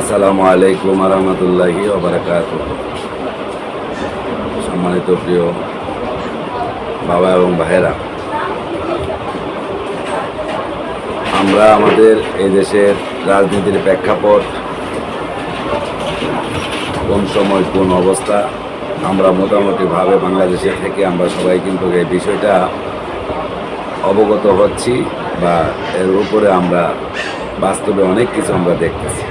আসসালামু আলাইকুম রহমতুল্লাহি ওবরাকাত সম্মানিত প্রিয় বাবা এবং ভাইয়েরা, আমরা আমাদের এই দেশের রাজনীতির প্রেক্ষাপট, কোন সময় কোন অবস্থা, আমরা মোটামুটিভাবে বাংলাদেশে থেকে আমরা সবাই কিন্তু এই বিষয়টা অবগত হচ্ছি বা এর উপরে আমরা বাস্তবে অনেক কিছু আমরা দেখতেছি।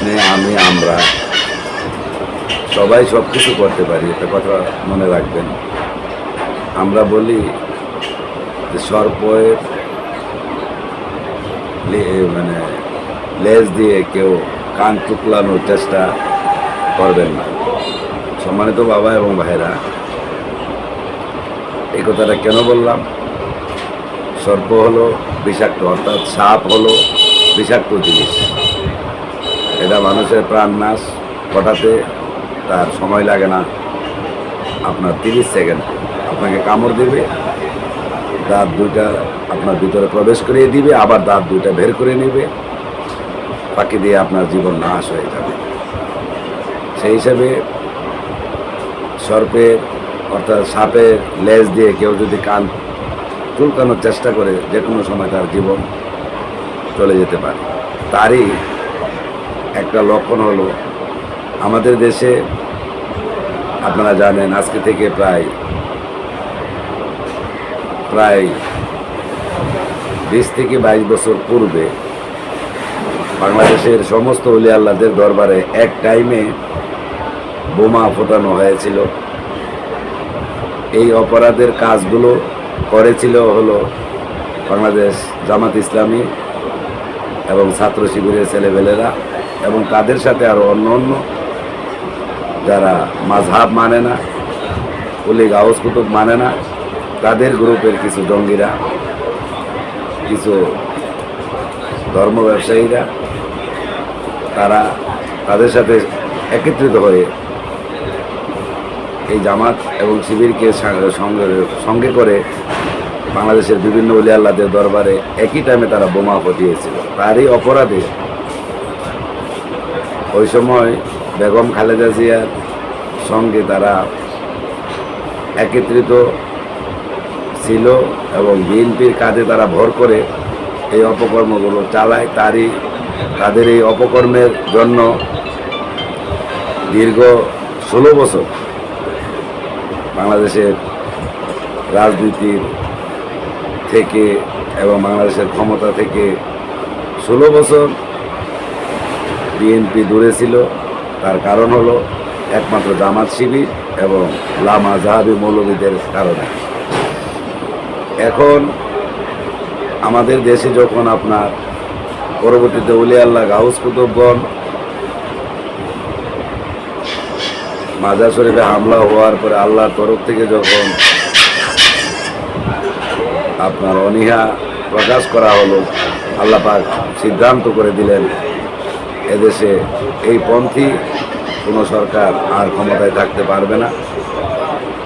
আপনি, আমি, আমরা সবাই সব কিছু করতে পারি, একটা কথা মনে রাখবেন। আমরা বলি যে সর্পের মানে লেজ দিয়ে কেউ কান টুকলানোর চেষ্টা করবেন না। সম্মানিত বাবা এবং ভাইরা এই কথাটা কেন বললাম? সর্প হলো বিষাক্ত, অর্থাৎ সাপ হলো বিষাক্ত জিনিস। এটা মানুষের প্রাণ নাশ ঘটাতে তার সময় লাগে না। আপনার তিরিশ সেকেন্ড। আপনাকে কামড় দেবে, দাঁত দুইটা আপনার ভিতরে প্রবেশ করিয়ে দিবে, আবার দাঁত দুইটা বের করে নেবে। পাখি দিয়ে আপনার জীবন নাশ হয়ে যাবে। সেই হিসাবে সর্পের অর্থাৎ সাপের লেজ দিয়ে কেউ যদি কান চুলকানোর চেষ্টা করে যে কোনো সময় তার জীবন চলে যেতে পারে। তারই একটা লক্ষণ হলো, আমাদের দেশে আপনারা জানেন আজকে থেকে প্রায় প্রায় বিশ থেকে বাইশ বছর পূর্বে বাংলাদেশের সমস্ত উলি আল্লাদের দরবারে এক টাইমে বোমা ফোটানো হয়েছিল। এই অপরাধের কাজগুলো করেছিল হলো বাংলাদেশ জামাত ইসলামী এবং ছাত্র শিবিরের ছেলেবেলেরা। এবং তাদের সাথে আরও অন্য অন্য যারা মাঝহাব মানে না কুলি গাউস কুতুব মানে না, তাদের গ্রুপের কিছু জঙ্গিরা, কিছু ধর্ম ব্যবসায়ীরা, তারা তাদের সাথে একত্রিত হয়ে এই জামাত এবং শিবিরকে সঙ্গে সঙ্গে করে বাংলাদেশের বিভিন্ন উলি আল্লাহদের দরবারে একই টাইমে তারা বোমা ফটিয়েছিল। তারই অপরাধে ওই সময় বেগম খালেদা জিয়ার সঙ্গে তারা একত্রিত ছিল এবং বিএনপির কাজে তারা ভর করে এই অপকর্মগুলো চালায়। তারই, তাদের এই অপকর্মের জন্য দীর্ঘ ষোলো বছর বাংলাদেশের রাজনীতির থেকে এবং বাংলাদেশের ক্ষমতা থেকে ষোলো বছর বিএনপি দূরে ছিল, তার কারণ হলো একমাত্র জামাত শিবির এবং লামা জাহাবি মৌলবীদের কারণে। এখন আমাদের দেশে যখন আপনার পরবর্তীতে উলি আল্লাহ গাউস কুতুবগণ মাজার শরীফে হামলা হওয়ার পরে আল্লাহর তরফ থেকে যখন আপনার অনীহা প্রকাশ করা হলো, আল্লাহ পাক সিদ্ধান্ত করে দিলেন এদেশে এই পন্থী, কোনো সরকার আর ক্ষমতায় থাকতে পারবে না।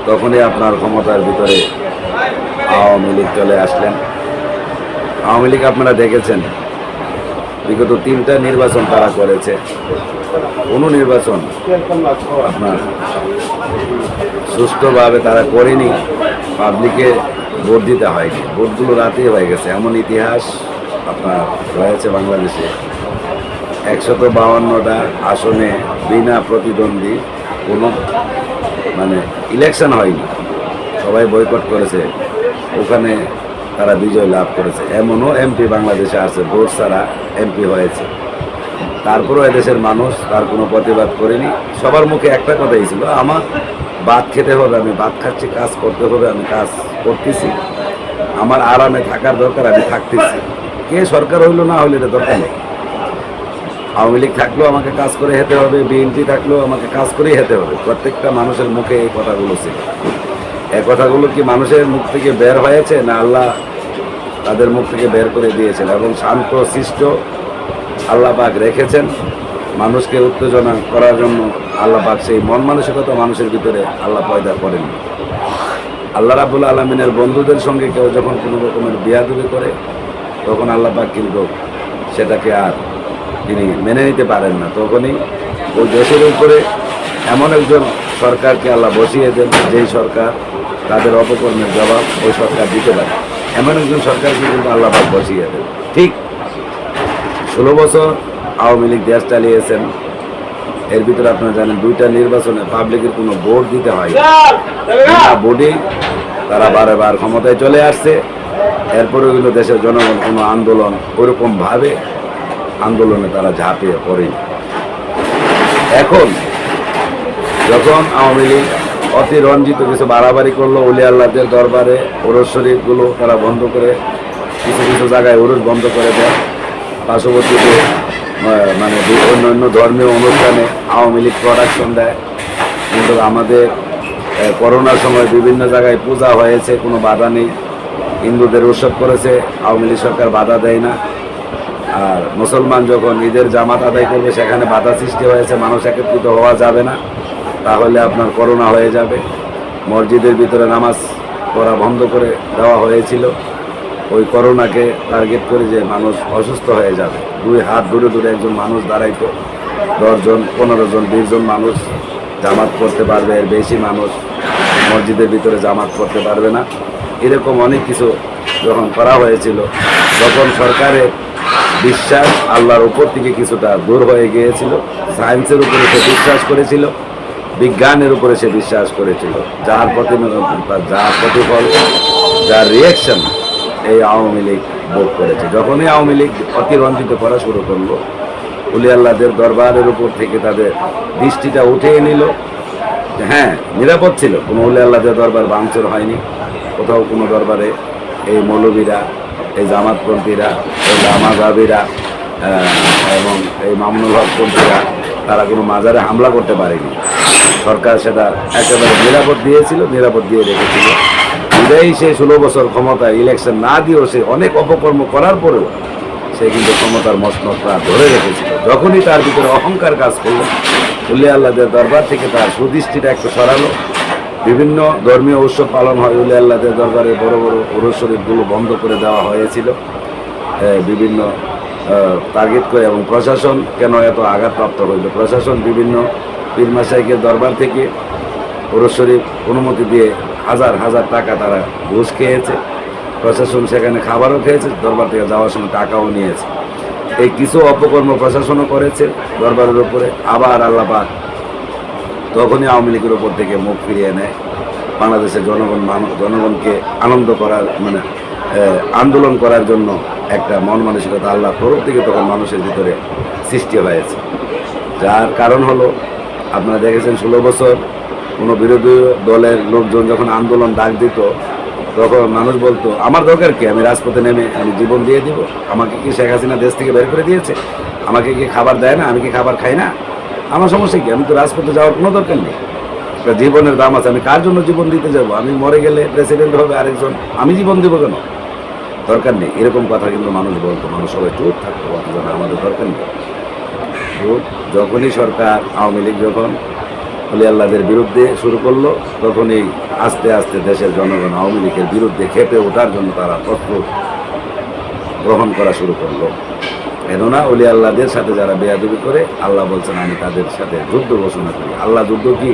তখনই আপনার ক্ষমতার ভিতরে আওয়ামী লীগ চলে আসলেন। আওয়ামী লীগ আপনারা দেখেছেন, বিগত তিনটা নির্বাচন তারা করেছে। কোনো নির্বাচন আপনার সুষ্ঠুভাবে তারা করেনি, পাবলিকে ভোট দিতে হয়নি। ভোটগুলো রাতেই হয়ে গেছে। এমন ইতিহাস আপনার রয়েছে বাংলাদেশে। একশত বাউান্নটা আসনে বিনা প্রতিদ্বন্দ্বী কোনো মানে ইলেকশন হয়নি। সবাই বয়কট করেছে। ওখানে তারা বিজয় লাভ করেছে। এমনও এমপি বাংলাদেশে আছে, ভোট ছাড়া এমপি হয়েছে। তারপরেও এদেশের মানুষ তার কোনো প্রতিবাদ করেনি। সবার মুখে একটা কথাই ছিল, আমার ভাত খেতে হবে, আমি ভাত খাচ্ছি, কাজ করতে হবে, আমি কাজ করতেছি। আমার আরামে থাকার দরকার, আমি থাকতেছি। কে সরকার হইল না হইলে এটা দরকার নেই। আওয়ামী লীগ থাকলেও আমাকে কাজ করে হেতে হবে, বিএনপি থাকলেও আমাকে কাজ করেই হেতে হবে। প্রত্যেকটা মানুষের মুখে এই কথাগুলো ছিল। এই কথাগুলো কি মানুষের মুখ থেকে বের হয়েছে না আল্লাহ তাদের মুখ থেকে বের করে দিয়েছেন? এবং শান্ত শিষ্ট আল্লাহ পাক রেখেছেন। মানুষকে উত্তেজনা করার জন্য আল্লাহ পাক সেই মন মানসিকতা মানুষের ভিতরে আল্লাহ পয়দা করেন। আল্লাহ রাবুল আলমিনের বন্ধুদের সঙ্গে কেউ যখন কোনো রকমের বিয়াদুবি করে, তখন আল্লাহ পাক কিন্তু সেটাকে আর তিনি মেনে নিতে পারেন না। তখনই ওই দেশের উপরে এমন একজন সরকারকে আল্লাহ বসিয়ে দেন, যেই সরকার তাদের অপকর্মের জবাব ওই সরকার দিতে পারে। এমন একজন সরকারকে কিন্তু আল্লাহ বসিয়ে দেন। ঠিক ষোলো বছর আওয়ামী লীগ দেশ চালিয়েছেন। এর ভিতরে আপনারা জানেন দুইটা নির্বাচনে পাবলিকের কোনো ভোট দিতে হয় ভোটে তারা বারে বার ক্ষমতায় চলে আসছে। এরপরেও কিন্তু দেশের জনগণ কোনো আন্দোলন ওরকমভাবে আন্দোলনে তারা ঝাঁপিয়ে পড়ে এখন যখন আওয়ামী লীগ অতি রঞ্জিত কিছু বাড়াবাড়ি করল, উলি আল্লাহদের দরবারে ওরস শরীফগুলো তারা বন্ধ করে কিছু কিছু জায়গায় ওরস বন্ধ করে দেয়। পার্শ্ববর্তীতে মানে দু- অন্য অন্য ধর্মীয় অনুষ্ঠানে আওয়ামী লীগ প্রোডাকশন দেয়। কিন্তু আমাদের করোনার সময় বিভিন্ন জায়গায় পূজা হয়েছে, কোনো বাধা নেই। হিন্দুদের উৎসব করেছে, আওয়ামী লীগ সরকার বাধা দেয় না। আর মুসলমান যখন ঈদের জামাত আদায় করবে, সেখানে বাধা সৃষ্টি হয়েছে, মানুষ একত্রিত হওয়া যাবে না। তাহলে আপনার করোনা হয়ে যাবে। মসজিদের ভিতরে নামাজ পড়া বন্ধ করে দেওয়া হয়েছিল। ওই করোনাকে টার্গেট করে যে মানুষ অসুস্থ হয়ে যাবে। দুই হাত দূরে দূরে একজন মানুষ দাঁড়াইতো। দশজন পনেরো জন, বিশ জন মানুষ জামাত করতে পারবে, এর বেশি মানুষ মসজিদের ভিতরে জামাত করতে পারবে না। এরকম অনেক কিছু যখন করা হয়েছিল, তখন সরকারের বিশ্বাস আল্লাহর উপর থেকে কিছুটা দূর হয়ে গিয়েছিল। সায়েন্সের উপরে সে বিশ্বাস করেছিল, বিজ্ঞানের উপরে সে বিশ্বাস করেছিল। যার প্রতি যার প্রতিফল, যার রিয়েকশন এই আওয়ামী লীগ ভোগ করেছে। যখনই আওয়ামী লীগ অতিরঞ্জিত করা শুরু করল উলি আল্লাহদের দরবারের উপর থেকে তাদের দৃষ্টিটা উঠিয়ে নিল। হ্যাঁ নিরাপদ ছিল। কোনো উলি আল্লাহদের দরবার ভাঙচুর হয়নি। কোথাও কোনো দরবারে এই মৌলবীরা এই জামাতপন্থীরা, এই জামাজাবিরা এবং এই মামুনুল হকপন্থীরা তারা কোনো মাজারে হামলা করতে পারেনি। সরকার সেটা একেবারে নিরাপদ দিয়েছিল, নিরাপদ দিয়ে রেখেছিল। বিদায়ী সে ষোলো বছর ক্ষমতায় ইলেকশন না দিয়েও সে অনেক অপকর্ম করার পরেও সে কিন্তু ক্ষমতার মসনদটা ধরে রেখেছিল। যখনই তার ভিতরে অহংকার কাজ করল উল্লে আল্লাহদের দরবার থেকে তার সুদৃষ্টিটা একটু সরালো। বিভিন্ন ধর্মীয় উৎসব পালন হয় উল্লে আল্লাহদের দরবারে বড় বড় উরস শরীফগুলো বন্ধ করে দেওয়া হয়েছিল। বিভিন্ন টার্গেট করে এবং প্রশাসন কেন এত আঘাতপ্রাপ্ত হইল? প্রশাসন বিভিন্ন পীর মাসাইকের দরবার থেকে উরস শরীফ অনুমতি দিয়ে হাজার হাজার টাকা তারা ঘুষ খেয়েছে। প্রশাসন সেখানে খাবারও খেয়েছে, দরবার থেকে যাওয়ার সময় টাকাও নিয়েছে। এই কিছু অপকর্ম প্রশাসনও করেছে দরবারের উপরে। আবার আল্লাপাক তখনই আওয়ামী লীগের উপর থেকে মুখ ফিরিয়ে নেয় বাংলাদেশের জনগণ জনগণকে আনন্দ করার মানে আন্দোলন করার জন্য একটা মন মানসিকতা আল্লাহ তরফ থেকে তখন মানুষের ভিতরে সৃষ্টি হয়েছে। যার কারণ হলো, আপনারা দেখেছেন ষোলো বছর কোনো বিরোধী দলের লোকজন যখন আন্দোলন ডাক দিত, তখন মানুষ বলতো, আমার দরকার কি? আমি রাজপথে নেমে আমি জীবন দিয়ে দিব। আমাকে কি শেখ হাসিনা দেশ থেকে বের করে দিয়েছে? আমাকে কি খাবার দেয় না? আমি কি খাবার খাই না? আমার সমস্যা কি? আমি তো রাজপথে যাওয়ার কোনো দরকার নেই। জীবনের দাম আছে, আমি কার জন্য জীবন দিতে যাব? আমি মরে গেলে প্রেসিডেন্ট হবে আরেকজন, আমি জীবন দেবো কেন? দরকার নেই। এরকম কথা কিন্তু মানুষ বলতো, মানুষ সবাই চুপ থাকতো, অথচ আমাদের দরকার নেই। যখনই সরকার, আওয়ামী লীগ যখন অলি আল্লাহদের বিরুদ্ধে শুরু করল, তখনই আস্তে আস্তে দেশের জনগণ আওয়ামী লীগের বিরুদ্ধে খেপে ওঠার জন্য তারা প্রস্তুত গ্রহণ করা শুরু করল। কেননা অলি আল্লাহদের সাথে যারা বেয়াদবি করে, আল্লাহ বলছেন, আমি তাদের সাথে যুদ্ধ ঘোষণা করি। আল্লাহ যুদ্ধ কি?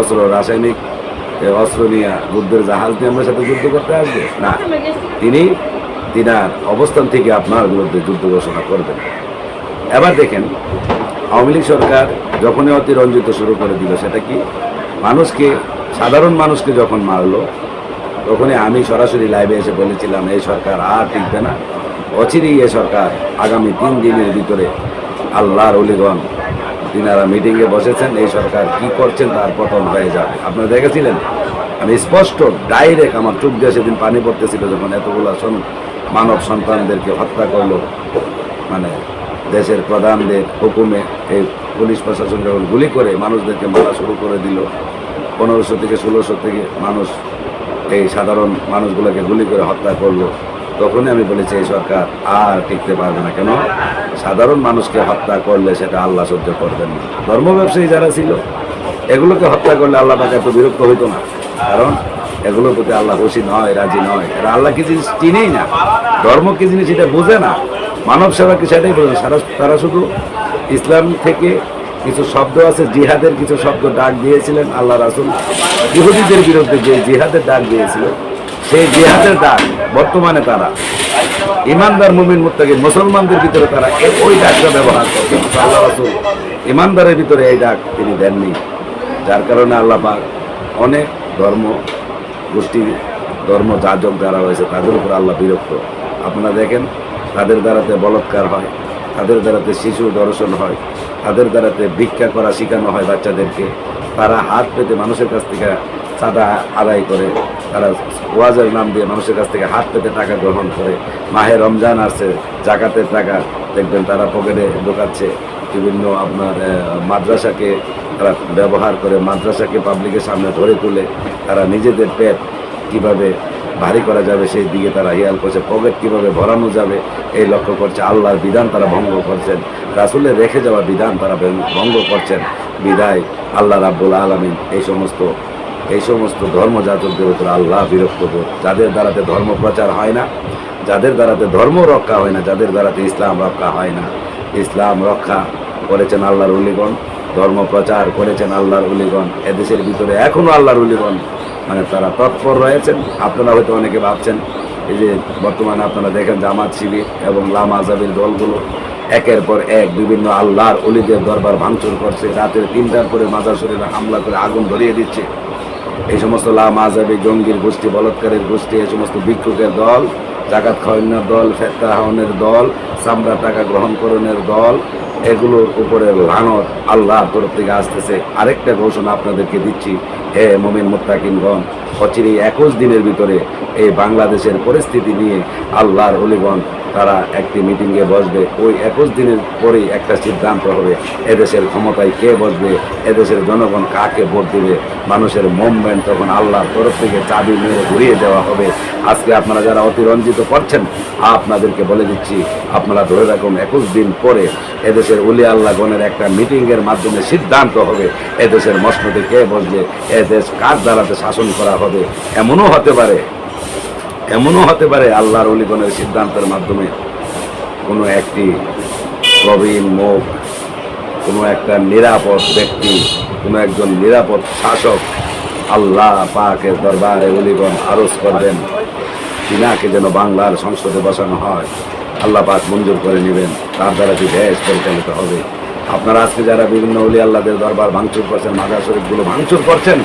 অস্ত্র, রাসায়নিক অস্ত্র নিয়ে যুদ্ধের জাহাজ নিয়ে আমার সাথে যুদ্ধ করতে আসবে? না। তিনি তিনার অবস্থান থেকে আপনার বিরুদ্ধে যুদ্ধ ঘোষণা করবেন। এবার দেখেন, আওয়ামী লীগ সরকার যখনই অতিরঞ্জিত শুরু করে দিল, সেটা কি? মানুষকে, সাধারণ মানুষকে যখন মারলো, তখনই আমি সরাসরি লাইভে এসে বলেছিলাম, এই সরকার আর টিকবে না। অচিরেই এ সরকার আগামী তিন দিনের ভিতরে আল্লাহর অলিগণ তিনারা মিটিংয়ে বসেছেন, এই সরকার কি করছেন তার পতন হয়ে যাবে আপনারা দেখেছিলেন? আমি স্পষ্ট, ডাইরেক্ট আমার চোখ দিয়ে সেদিন পানি পড়তেছিল যখন এতগুলো মানব সন্তানদেরকে হত্যা করল। মানে দেশের প্রধানদের হুকুমে এই পুলিশ প্রশাসন যখন গুলি করে মানুষদেরকে মারা শুরু করে দিল, পনেরোশো থেকে ষোলোশো থেকে মানুষ এই সাধারণ মানুষগুলোকে গুলি করে হত্যা করল। তখনই আমি বলেছি, এই সরকার আর টিকতে পারবে না কেন? সাধারণ মানুষকে হত্যা করলে সেটা আল্লাহ সহ্য করবেন না। ধর্ম ব্যবসায়ী যারা ছিল, এগুলোকে হত্যা করলে আল্লাহ তাকে এত বিরক্ত হইতো না। কারণ এগুলোর প্রতি আল্লাহ খুশি নয়, রাজি নয়। এরা আল্লাহ কি জিনিস চিনেই না। ধর্ম কি জিনিস এটা বোঝে না। মানব সেবা কি সেটাই বলবেন সারা, তারা শুধু ইসলাম থেকে কিছু শব্দ আছে, জিহাদের কিছু শব্দ ডাক দিয়েছিলেন আল্লাহ রাসুল। ইহুদিদের বিরুদ্ধে যে জিহাদের ডাক দিয়েছিল সেই জিহাদের ডাক বর্তমানে তারা। ইমানদার মুমিন মুত্তাকিন মুসলমানদের ভিতরে তারা ওই ডাকটা ব্যবহার করছেন আল্লাহ রাসুল ইমানদারের ভিতরে এই ডাক তিনি দেননি। যার কারণে আল্লাহ অনেক ধর্ম গোষ্ঠী, ধর্ম যাজক যারা রয়েছে, তাদের উপর আল্লাহ বিরক্ত। আপনারা দেখেন, তাদের দ্বারাতে বলৎকার হয়, তাদের দ্বারাতে শিশু দর্শন হয়, তাদের দ্বারাতে ভিক্ষা করা শেখানো হয় বাচ্চাদেরকে। তারা হাত পেতে মানুষের কাছ থেকে চাঁদা আদায় করে, তারা ওয়াজের নাম দিয়ে মানুষের কাছ থেকে হাত পেতে টাকা গ্রহণ করে। মাহে রমজান আসছে জাকাতের টাকা দেখবেন তারা পকেটে ঢোকাচ্ছে। বিভিন্ন আপনার মাদ্রাসাকে তারা ব্যবহার করে, মাদ্রাসাকে পাবলিকের সামনে ধরে তুলে তারা নিজেদের পেট কীভাবে ভারী করা যাবে, সেই দিকে তারা হিয়াল করছে, পকেট কীভাবে ভরানো যাবে, এই লক্ষ্য করছে আল্লাহর বিধান তারা ভঙ্গ করছেন। রাসুলের রেখে যাওয়া বিধান তারা ভঙ্গ করছেন। বিদায়, আল্লাহ রাব্বুল আলমিন এই সমস্ত এই সমস্ত ধর্মযাচকদের উপর আল্লাহ বিরক্ত বোধ। যাদের দ্বারাতে ধর্ম প্রচার হয় না, যাদের দ্বারাতে ধর্ম রক্ষা হয় না, যাদের দ্বারাতে ইসলাম রক্ষা হয় না। ইসলাম রক্ষা করেছেন আল্লাহর উলিগণ ধর্ম প্রচার করেছেন আল্লাহর উলিগণ এদেশের ভিতরে এখনও আল্লাহর উলিগণ মানে তারা তৎপর রয়েছেন। আপনারা হয়তো অনেকে ভাবছেন, এই যে বর্তমানে আপনারা দেখেন জামাত শিবির এবং লাম আজাবের দলগুলো একের পর এক বিভিন্ন আল্লাহর অলিদের দরবার ভাঙচুর করছে। রাতের তিনটার পরে মাজার হামলা করে আগুন ধরিয়ে দিচ্ছে। এই সমস্ত লাম আজাবি জঙ্গির গোষ্ঠী, বলৎকারের গোষ্ঠী, এই সমস্ত ভিক্ষুকের দল, জাকাত খাওয়ানোর দল ফেত্তা হাওনের দল চামড়া টাকা গ্রহণকরণের দল, এগুলোর উপরে লানত আল্লাহর তরফ থেকে আসতেছে। আরেকটা ঘোষণা আপনাদেরকে দিচ্ছি। হে মোমিন মোত্তাকিনগণ অচিরে একুশ দিনের ভিতরে এই বাংলাদেশের পরিস্থিতি নিয়ে আল্লাহর অলিগণ তারা একটি মিটিংয়ে বসবে। ওই একুশ দিনের পরেই একটা সিদ্ধান্ত হবে, এদেশের ক্ষমতায় কে বসবে, এদেশের জনগণ কাকে ভোট দেবে? মানুষের মুভমেন্ট তখন আল্লাহর তরফ থেকে চাবি মেরে ঘুরিয়ে দেওয়া হবে। আজকে আপনারা যারা অতিরঞ্জিত করছেন, আপনাদেরকে বলে দিচ্ছি, আপনারা ধরে রাখুন, একুশ দিন পরে এদেশের উলি আল্লাহগণের একটা মিটিংয়ের মাধ্যমে সিদ্ধান্ত হবে, এদেশের মসনদে কে বসবে এদেশ কার দ্বারাতে শাসন করা হবে, এমনও হতে পারে। এমনও হতে পারে আল্লাহর অলিগণের সিদ্ধান্তের মাধ্যমে কোনো একটি প্রবীণ মুখ, কোনো একটা নিরাপদ ব্যক্তি, কোনো একজন নিরাপদ শাসক আল্লাহ পাকের দরবারে অলিগণ আরজ করবেন তিনাকে যেন বাংলার সংসদে বসানো হয়। আল্লাহ পাক মঞ্জুর করে নেবেন, তার দ্বারা কি দেশ পরিচালিত হবে? আপনারা আজকে যারা বিভিন্ন অলি আল্লাহদের দরবার ভাঙচুর করছেন মাজার শরীফগুলো ভাঙচুর করছেন,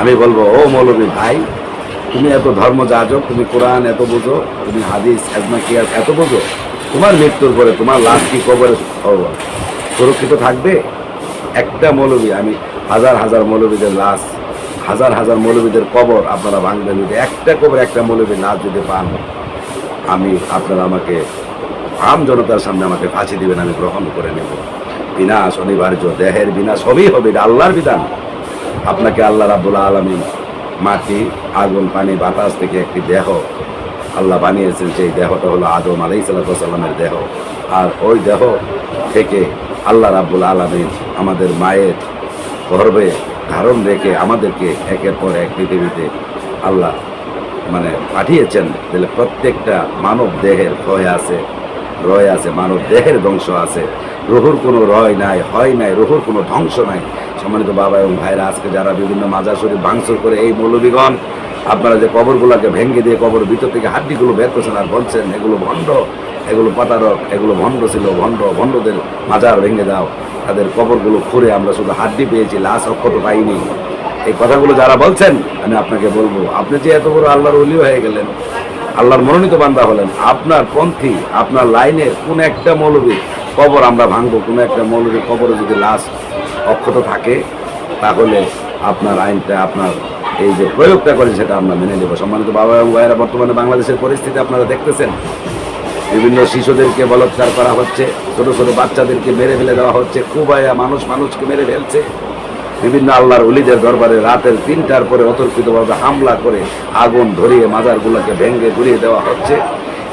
আমি বলব, ও মৌলবী ভাই তুমি এত ধর্ম যাজক, তুমি কোরআন এত বুঝো, তুমি হাদিস এজমা কিয়াস এত বোঝো, তোমার মৃত্যুর পরে তোমার লাশ কি কবরে সুরক্ষিত থাকবে? একটা মৌলবী, আমি হাজার হাজার মৌলবীদের লাশ, হাজার হাজার মৌলবীদের কবর আপনারা ভাঙবেন যদি একটা কবর একটা মৌলবীর লাশ যদি পান, আমি, আপনারা আমাকে, আম জনতার সামনে আমাকে ফাঁসি দিবেন, আমি গ্রহণ করে নেব। বিনাশ অনিবার্য, দেহের বিনাশ সবই হবে আল্লাহর বিধান। আপনাকে আল্লাহ রাবুল আলমিন মাটি, আগুন, পানি, বাতাস থেকে একটি দেহ। আল্লাহ বানিয়েছেন সেই দেহটা হলো আদম আলাই সাল্লামের দেহ। আর ওই দেহ থেকে আল্লাহ রাবুল আলমিন আমাদের মায়ের গর্বে ধারণ রেখে আমাদেরকে একের পর এক পৃথিবীতে আল্লাহ মানে পাঠিয়েছেন। তাহলে প্রত্যেকটা মানব দেহের ক্ষয় আছে, রয় আছে, মানব দেহের ধ্বংস আছে। রুহুর কোনো রয় নাই, হয় নাই, রুহুর কোনো ধ্বংস নাই। সম্মানিত বাবা এবং ভাইরা, আজকে যারা বিভিন্ন মাজার শরীর ভাঙচুর করে এই মৌলবীগণ আপনারা যে কবরগুলোকে ভেঙে দিয়ে কবর ভিতর থেকে হাড্ডিগুলো বের করছেন আর বলছেন, এগুলো ভণ্ড, এগুলো পাতারক এগুলো ভণ্ড ছিল, ভণ্ড, ভণ্ডদের মাজার ভেঙে দাও। তাদের কবরগুলো খুঁড়ে আমরা শুধু হাড্ডি পেয়েছি, লাশ অক্ষত পাইনি। এই কথাগুলো যারা বলছেন, আমি আপনাকে বলব, আপনি যে এত বড় আল্লাহর অলি হয়ে গেলেন, আল্লাহর মনোনীত বান্দা হলেন, আপনার পন্থী, আপনার লাইনে কোন একটা মৌলবী কবর আমরা ভাঙবো, কোনো একটা মৌলবীর কবরে যদি লাশ অক্ষত থাকে, তাহলে আপনার আইনটা, আপনার এই যে প্রয়োগটা করে সেটা আমরা মেনে নেব। সম্মানিত বাবা এবং ভাইয়েরা, বর্তমানে বাংলাদেশের পরিস্থিতি আপনারা দেখতেছেন। বিভিন্ন শিশুদেরকে বলৎকার করা হচ্ছে, ছোট ছোট বাচ্চাদেরকে মেরে ফেলে দেওয়া হচ্ছে, কুবায়া মানুষ মানুষকে মেরে ফেলছে। বিভিন্ন আল্লাহর উলিদের দরবারে রাতের তিনটার পরে অতর্কিতভাবে হামলা করে আগুন ধরিয়ে মাজারগুলোকে ভেঙ্গে ঘুরিয়ে দেওয়া হচ্ছে।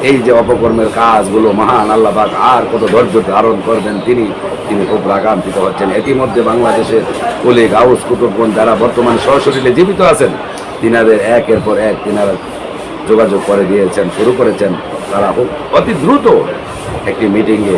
এই যে অপকর্মের কাজগুলো মহান আল্লাহবাক আর কত ধৈর্য ধারণ করবেন তিনি তিনি খুব রাগান্বিত হচ্ছেন। ইতিমধ্যে বাংলাদেশের কুলি গাউস কুতুবগঞ্জ যারা বর্তমানে সশরীরে জীবিত আছেন, তিনাদের একের পর এক তিনারা যোগাযোগ করে দিয়েছেন, শুরু করেছেন। তারা অতি দ্রুত একটি মিটিংয়ে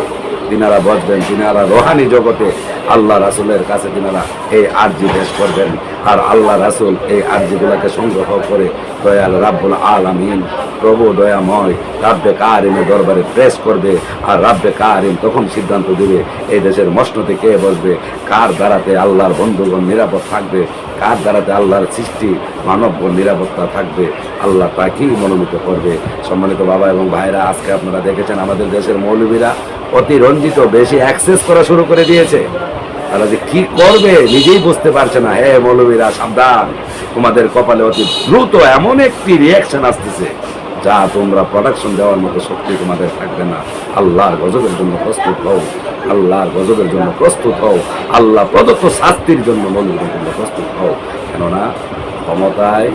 তিনারা বসবেন, তিনারা রোহানি জগতে আল্লাহ রাসুলের কাছে তিনারা এই আর্জি পেশ করবেন। আর আল্লাহ রাসুল এই আর্জিগুলোকে সংগ্রহ করে দয়াল রাব্বুল আলামিন, প্রভু দয়াময়, রাব্বে কারিমের দরবারে প্রেস করবে। আর রাব্বে কারিম তখন সিদ্ধান্ত দেবে এই দেশের মসনতে কে বসবে, কার দ্বারাতে আল্লাহর বন্ধুগণ নিরাপদ থাকবে। কার দ্বারাতে আল্লাহর সৃষ্টি, মানব নিরাপত্তা থাকবে, আল্লাহ তাকেই মনোনীত করবে। সম্মানিত বাবা এবং ভাইরা, আজকে আপনারা দেখেছেন আমাদের দেশের মৌলবীরা অতিরঞ্জিত, বেশি অ্যাক্সেস করা শুরু করে দিয়েছে। তারা যে কি করবে নিজেই বুঝতে পারছে না। হে মৌলবীরা, সাবধান। তোমাদের কপালে অতি দ্রুত এমন একটি রিয়াকশন আসতেছে। যা তোমরা প্রোডাকশন দেওয়ার মতো শক্তি তোমাদের থাকবে না। আল্লাহর গজবের জন্য প্রস্তুত হও। আল্লাহর গজবের জন্য প্রস্তুত হও। আল্লাহ প্রদত্ত শাস্তির জন্য মৌলবীদের জন্য প্রস্তুত হও। কেননা ক্ষমতায়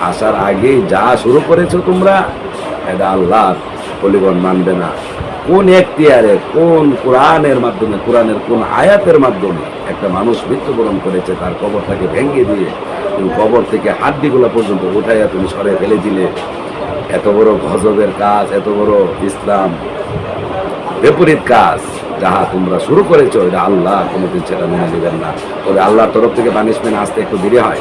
আসার আগেই যা শুরু করেছ তোমরা, এটা আল্লাহর পলিগণ মানবে না। কোন এখতিয়ারে, কোন কোরআনের মাধ্যমে, কোরআনের কোন আয়াতের মাধ্যমে একটা মানুষ মৃত্যুবরণ করেছে, তার কবরটাকে ভেঙে দিয়ে তুমি কবর থেকে হাড্ডিগুলো পর্যন্ত উঠাইয়া তুমি সরে ফেলে দিলে। এত বড় গজবের কাজ, এত বড় ইসলাম বিপরীত কাজ, যাহা তোমরা শুরু করেছ, এটা আল্লাহ কোনোদিন সেটা মেনে নেবেন না। তবে আল্লাহর তরফ থেকে পানিশমেন্ট আসতে একটু দেরি হয়।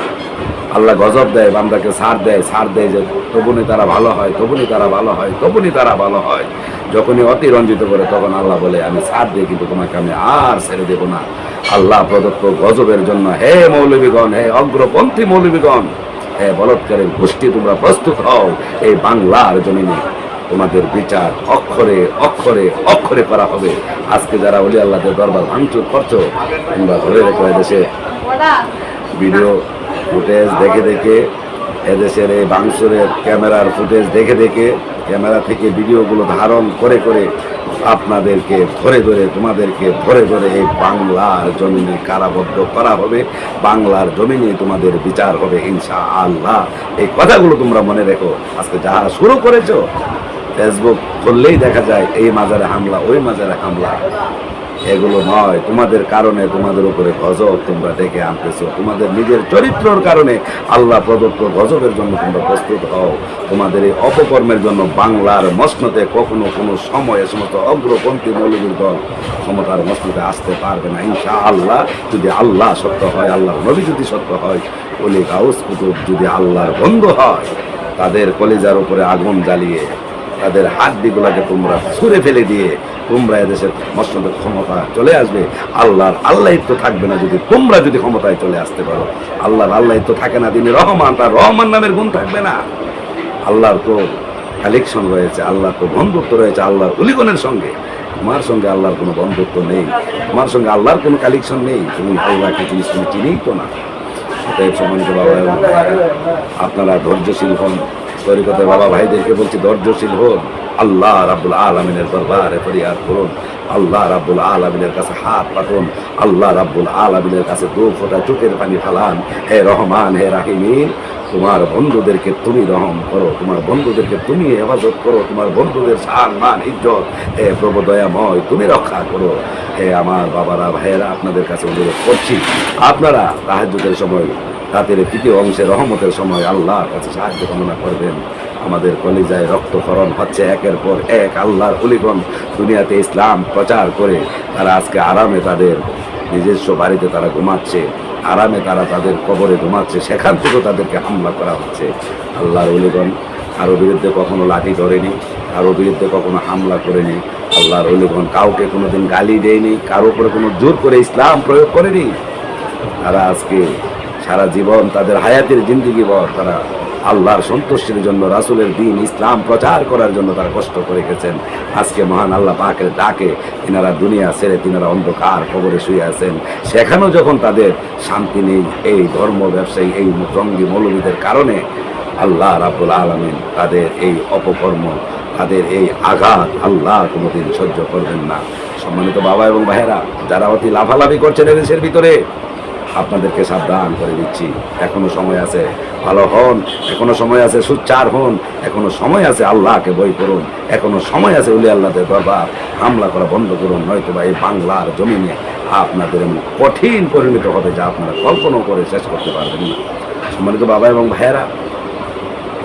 আল্লাহ গজব দেয়, বান্দাকে সার দেয় সার দেয় যে তবুনি তারা ভালো হয়, তবুনি তারা ভালো হয়, তবুনি তারা ভালো হয়। যখনই অতিরঞ্জিত করে তখন আল্লাহ বলে, আমি সার দিই কিন্তু তোমাকে আমি আর ছেড়ে দেবো না। আল্লাহ প্রদত্ত গজবের জন্য, হে মৌলবীগণ হে অগ্রপন্থী মৌলবীগণ হে বলৎকারের গোষ্ঠী, তোমরা প্রস্তুত হও। এই বাংলার জমিনে তোমাদের বিচার অক্ষরে অক্ষরে অক্ষরে করা হবে। আজকে যারা অলি আল্লাহদের দরবার ভাঙচুর করছ, তোমরা ধরে রেখো এদেশে। ভিডিও ফুটেজ দেখে দেখে এদেশের এই বাংসুরের ক্যামেরার ফুটেজ দেখে দেখে ক্যামেরা থেকে ভিডিওগুলো ধারণ করে করে আপনাদেরকে ধরে ধরে, তোমাদেরকে ধরে ধরে এই বাংলার জমিনে কারাবদ্ধ করা হবে। বাংলার জমিনে তোমাদের বিচার হবে ইনশা আল্লাহ এই কথাগুলো তোমরা মনে রেখো। আজকে যারা শুরু করেছ ফেসবুক খুললেই দেখা যায়, এই মাজারে হামলা, ওই মাজারে হামলা। এগুলো নয়। তোমাদের কারণে, তোমাদের উপরে গজব তোমরা ডেকে আনতেছো। তোমাদের নিজের চরিত্রর কারণে আল্লাহ প্রদত্ত গজবের জন্য তোমরা প্রস্তুত হও। তোমাদের এই অপকর্মের জন্য বাংলার মসনতে কখনো কোনো সময় সমস্ত অগ্রপন্থী মৌলবীর দল ক্ষমতার মসনতে আসতে পারবে না। ইনশা আল্লাহ যদি আল্লাহ সত্য হয়, আল্লাহর নবী যদি সত্য হয় অলি গাউস কুতুব যদি আল্লাহর বন্ধ হয়, তাদের কলিজার উপরে আগুন জ্বালিয়ে, তাদের হাড্ডিগুলোকে তোমরা ছুঁড়ে ফেলে দিয়ে তোমরা এদেশের মসনদের ক্ষমতা চলে আসবে। আল্লাহর আল্লাহ তো থাকবে না যদি তোমরা যদি ক্ষমতায় চলে আসতে পারো। আল্লাহর আল্লাহ তো থাকে না তিনি রহমান তার রহমান নামের গুণ থাকবে না। আল্লাহর তো কালেকশন রয়েছে, আল্লাহর তো বন্ধুত্ব রয়েছে, আল্লাহর অলিগণের সঙ্গে। তোমার সঙ্গে আল্লাহর কোনো বন্ধুত্ব নেই। তোমার সঙ্গে আল্লাহর কোনো কালেকশন নেই। তুমি আল্লাহকে জিনিস তুমি চিনেই তো না। আপনারা ধৈর্যশীল হন। তরিকতের বাবা ভাইদেরকে বলছি, ধৈর্যশীল হন। আল্লাহ রাব্বুল আলমিনের দরবারে ফরিয়াদ করুন। আল্লাহ রাব্বুল আলমিনের কাছে হাত পাতুন আল্লাহ রাব্বুল আলমিনের কাছে দু ফোঁটা চোখের পানি ফালান। হে রহমান, হে রাহিমিন, তোমার বন্ধুদেরকে তুমি রহম করো, তোমার বন্ধুদেরকে তুমি হেফাজত করো, তোমার বন্ধুদের সান মান, ইজ্জত, হে প্রভু দয়াময় তুমি রক্ষা করো। হে আমার বাবারা, ভাইয়েরা, আপনাদের কাছে অনুরোধ করছি, আপনারা তাহাজ্জুদের সময় রাতের তৃতীয় অংশে রহমতের সময় আল্লাহর কাছে সাহায্য কামনা করবেন। আমাদের কলিজায় রক্তক্ষরণ হচ্ছে একের পর এক আল্লাহর অলিগণ। দুনিয়াতে ইসলাম প্রচার করে তারা আজকে আরামে তাদের নিজস্ব বাড়িতে তারা ঘুমাচ্ছে। আরামে তারা তাদের কবরে ঘুমাচ্ছে। সেখান থেকেও তাদেরকে হামলা করা হচ্ছে। আল্লাহর অলিগণ কারও বিরুদ্ধে কখনো লাঠি ধরেনি, কারও বিরুদ্ধে কখনো হামলা করেনি। আল্লাহর অলিগণ কাউকে কোনোদিন গালি দেয়নি, কারও উপরে কোনো জোর করে ইসলাম প্রয়োগ করেনি। তারা আজকে সারা জীবন তাদের হায়াতের জিন্দিগি বর তারা আল্লাহর সন্তুষ্টির জন্য রাসুলের দিন ইসলাম প্রচার করার জন্য তারা কষ্ট করে গেছেন আজকে মহান আল্লাহ পাকের ডাকে তিনারা দুনিয়া ছেড়ে তিনারা অন্ধকার খবরে শুয়ে আছেন। সেখানেও যখন তাদের শান্তি নেই, এই ধর্ম ব্যবসায়ী, এই জঙ্গি মৌলবীদের কারণে আল্লাহ রাবুল আলমিন তাদের এই অপকর্ম, তাদের এই আঘাত আল্লাহ কোনোদিন সহ্য করবেন না। সম্মানিত বাবা এবং ভাইয়েরা, যারা অতি লাভালাভি করছেন এদেশের ভিতরে আপনাদেরকে সাবধান করে দিচ্ছি। এখনও সময় আছে। ভালো হন, এখনও সময় আছে সুচ্চার হন, এখনও সময় আছে আল্লাহকে বই করুন। এখনও সময় আছে উলি আল্লাহদের দরবার। হামলা করা বন্ধ করুন নয়তো বা এই বাংলার জমিনে আপনাদের এমন কঠিন পরিণত হবে যা আপনারা কল্পনাও করে শেষ করতে পারবেন না। সম্মানিত বাবা এবং ভাইয়েরা,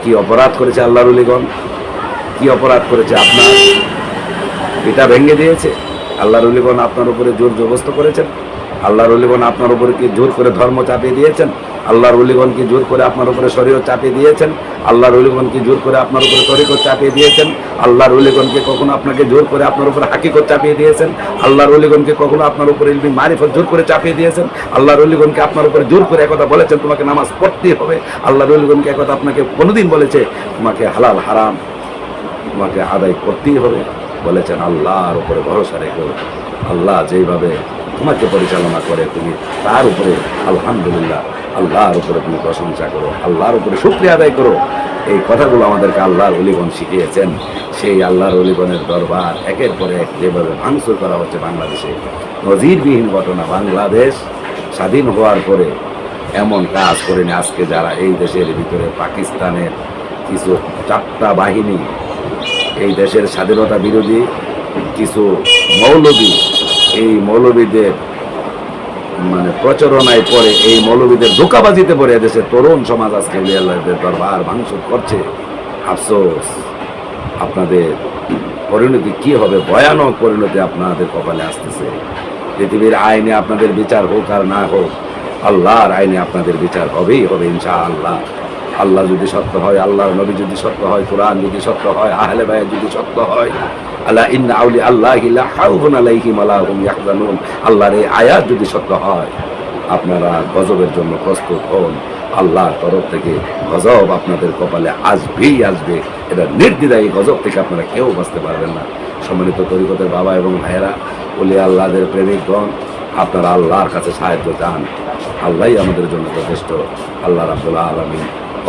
কি অপরাধ করেছে আল্লাহর উলিগণ? কি অপরাধ করেছে আপনার? এটা ভেঙে দিয়েছে। আল্লাহ রলিগণ আপনার উপরে জোর জবস্ত করেছেন। আল্লাহ রলিগণ আপনার উপরে কি জোর করে ধর্ম চাপিয়ে দিয়েছেন? আল্লাহর রলিগণ কি জোর করে আপনার উপরে শরীর চাপিয়ে দিয়েছেন? আল্লাহ রলিগণ কি জোর করে আপনার উপরে তরিকত চাপিয়ে দিয়েছেন? আল্লাহ রলিগণকে কখনো আপনাকে জোর করে আপনার উপরে হাকিকত চাপিয়ে দিয়েছেন? আল্লাহ রলিগণকে কখনো আপনার উপরে ইলমি মারিফত জোর করে চাপিয়ে দিয়েছেন? আল্লাহ রলিগণকে আপনার উপরে জোর করে একথা বলেছেন, তোমাকে নামাজ পড়তেই হবে? আল্লাহ রলিগণকে একথা আপনাকে কোনোদিন বলেছে? তোমাকে হালাল, হারাম, তোমাকে আদায় করতেই হবে, বলেছেন আল্লাহর উপরে ভরসা রেখো। আল্লাহ যেইভাবে তোমাকে পরিচালনা করে তুমি। তার উপরে আলহামদুলিল্লাহ আল্লাহর উপরে তুমি প্রশংসা করো, আল্লাহর উপরে শুক্রিয়া আদায় করো। এই কথাগুলো আমাদেরকে আল্লাহর অলিগণ শিখিয়েছেন। সেই আল্লাহর অলিগণের দরবার একের পর এক যেভাবে ভাঙচুর করা হচ্ছে বাংলাদেশে। নজিরবিহীন ঘটনা বাংলাদেশ স্বাধীন হওয়ার পরে এমন কাজ করেনি আজকে যারা এই দেশের ভিতরে পাকিস্তানের কিছু চারটা বাহিনী, এই দেশের স্বাধীনতা বিরোধী কিছু মৌলবী এই মৌলবীদের মানে প্রচারণায় পরে এই মৌলবীদের ধোকাবাজিতে পড়ে দেশের তরুণ সমাজ আজকে উলিয়াল্লাহদের দরবার ভাঙচুর করছে। আফসোস, আপনাদের পরিণতি কি হবে? ভয়ানক পরিণতি আপনাদের কপালে আসতেছে। পৃথিবীর আইনে আপনাদের বিচার হোক আর না হোক, আল্লাহর আইনে আপনাদের বিচার হবেই হবে ইনশা আল্লাহ আল্লাহ যদি সত্য হয়, আল্লাহর নবী যদি সত্য হয়, কোরআন যদি সত্য হয়, আহলে ভাই যদি সত্য হয় আল্লাহ ইন্না আউলি আল্লাহ ইলা হাউফুন আলাইহিম আলা হুম ইয়াহজানুন। আল্লাহর এই আয়াত যদি সত্য হয়, আপনারা গজবের জন্য প্রস্তুত হন। আল্লাহর তরফ থেকে গজব আপনাদের কপালে আসবেই আসবে। এটা নির্দ্বিধায় এই গজব থেকে আপনারা কেউ বাঁচতে পারবেন না। সম্মানিত তরিকতের বাবা এবং ভাইয়েরা বলি আল্লাহদের প্রেমিকগণ, আপনারা আল্লাহর কাছে সাহায্য চান। আল্লাহই আমাদের জন্য যথেষ্ট। আল্লাহ রাবুল্লাহ আলমী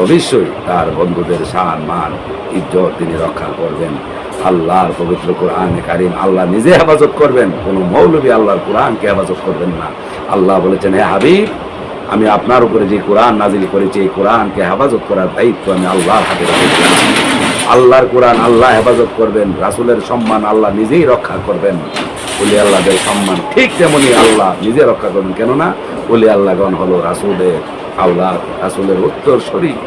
অবশ্যই তার বন্ধুদের সান মান ইজ্জত তিনি রক্ষা করবেন। আল্লাহর পবিত্র কোরআনে কারিম আল্লাহ নিজে হেফাজত করবেন। কোনো মৌলবী আল্লাহর কোরআনকে হেফাজত করবেন না। আল্লাহ বলেছেন, হে হাবিব, আমি আপনার উপরে যে কোরআন নাজিল করেছি, এই কোরআনকে হেফাজত করার দায়িত্ব আমি আল্লাহর হাতে আল্লাহর কোরআন আল্লাহ হেফাজত করবেন, রাসূলের সম্মান আল্লাহ নিজেই রক্ষা করবেন। উলি আল্লাহদের সম্মান ঠিক তেমনই আল্লাহ নিজে রক্ষা করবেন। কেননা উলি আল্লাহগণ হলো রাসূলের আল্লাহ, রাসূলের উত্তর শরীর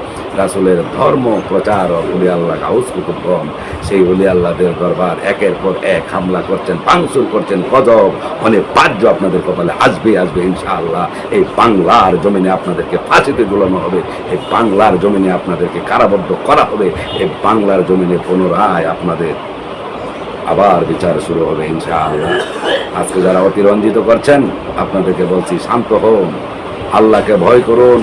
রাসূলের ধর্ম প্রচারক উলি আল্লাহ হাউস কুতুবগণ সেই উলি আল্লাহদের দরবার একের পর এক হামলা করছেন পাংচুর করছেন, গজব অনেক পার্য আপনাদের কপালে আসবে আসবে ইনশাআল্লাহ। এই বাংলার জমিনে আপনাদেরকে ফাঁসিতে ঝুলানো হবে, এই বাংলার জমিনে আপনাদেরকে কারাবদ্ধ করা হবে, এই বাংলার জমিনে পুনরায় আপনাদের আবার বিচার শুরু হবে ইনশাআল্লাহ। আজকে যারা অতিরঞ্জিত করছেন, আপনাদেরকে বলছি শান্ত হন, আল্লাহকে ভয় করুন।